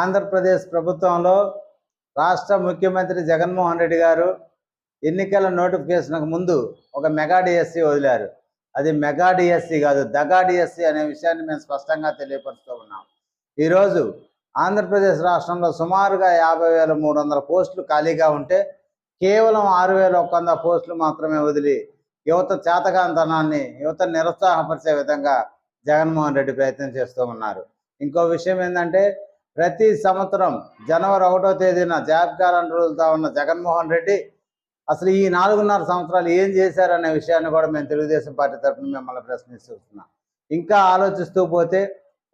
ఆంధ్రప్రదేశ్ ప్రభుత్వంలో రాష్ట్ర ముఖ్యమంత్రి జగన్మోహన్ రెడ్డి గారు ఎన్నికల నోటిఫికేషన్కు ముందు ఒక మెగా డిఎస్సి వదిలారు. అది మెగా డిఎస్సి కాదు దగా డిఎస్సి అనే విషయాన్ని మేము స్పష్టంగా తెలియపరుస్తూ ఉన్నాం. ఈరోజు ఆంధ్రప్రదేశ్ రాష్ట్రంలో సుమారుగా యాభై వేల మూడు వందల పోస్టులు ఖాళీగా ఉంటే కేవలం ఆరు వేల ఒక వంద పోస్టులు మాత్రమే వదిలి యువత చేతకాంతనాన్ని యువత నిరుత్సాహపరిచే విధంగా జగన్మోహన్ రెడ్డి ప్రయత్నం చేస్తూ ఉన్నారు. ఇంకో విషయం ఏంటంటే ప్రతి సంవత్సరం జనవరి ఒకటో తేదీన జాబ్ క్యాలెండర్ ఉన్న జగన్మోహన్ రెడ్డి అసలు ఈ నాలుగున్నర సంవత్సరాలు ఏం చేశారనే విషయాన్ని కూడా మేము తెలుగుదేశం పార్టీ తరఫున మిమ్మల్ని ప్రశ్నిస్తున్నాం ఇంకా ఆలోచిస్తూ పోతే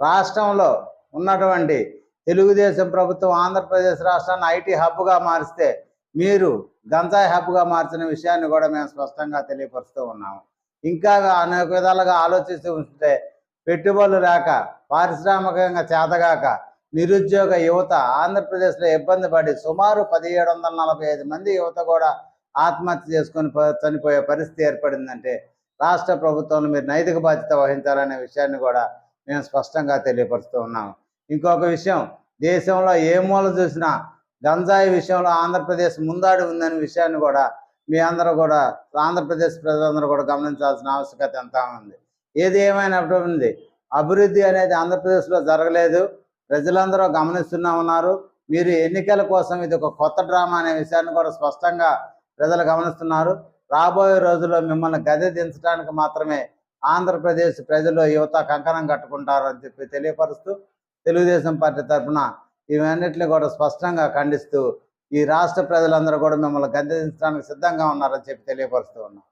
రాష్ట్రంలో ఉన్నటువంటి తెలుగుదేశం ప్రభుత్వం ఆంధ్రప్రదేశ్ రాష్ట్రాన్ని ఐటీ హబ్గా మారిస్తే మీరు గంజాయి హబ్గా మార్చిన విషయాన్ని కూడా మేము స్పష్టంగా తెలియపరుస్తూ ఉన్నాము. ఇంకా అనేక విధాలుగా ఆలోచిస్తూ ఉంటే పెట్టుబడులు రాక పారిశ్రామికంగా చేతగాక నిరుద్యోగ యువత ఆంధ్రప్రదేశ్లో ఇబ్బంది పడి సుమారు పదిహేడు వందల నలభై ఐదు మంది యువత కూడా ఆత్మహత్య చేసుకొని చనిపోయే పరిస్థితి ఏర్పడిందంటే రాష్ట్ర ప్రభుత్వంలో మీరు నైతిక బాధ్యత వహించాలనే విషయాన్ని కూడా మేము స్పష్టంగా తెలియపరుస్తూ ఉన్నాము. ఇంకొక విషయం దేశంలో ఏ మూల చూసినా గంజాయి విషయంలో ఆంధ్రప్రదేశ్ ముందాడి ఉందనే విషయాన్ని కూడా మీ అందరూ కూడా ఆంధ్రప్రదేశ్ ప్రజలందరూ కూడా గమనించాల్సిన ఆవశ్యకత ఎంత ఉంది? ఏది ఏమైనటువంటి అభివృద్ధి అనేది ఆంధ్రప్రదేశ్లో జరగలేదు. ప్రజలందరూ గమనిస్తూనే ఉన్నారు. మీరు ఎన్నికల కోసం ఇది ఒక కొత్త డ్రామా అనే విషయాన్ని కూడా స్పష్టంగా ప్రజలు గమనిస్తున్నారు. రాబోయే రోజుల్లో మిమ్మల్ని గదె దించడానికి మాత్రమే ఆంధ్రప్రదేశ్ ప్రజలు యువత కంకణం కట్టుకుంటారు అని చెప్పి తెలియపరుస్తూ తెలుగుదేశం పార్టీ తరఫున ఇవన్నిటిని కూడా స్పష్టంగా ఖండిస్తూ ఈ రాష్ట్ర ప్రజలందరూ కూడా మిమ్మల్ని గద్దె దించడానికి సిద్ధంగా ఉన్నారని చెప్పి తెలియపరుస్తూ ఉన్నాం.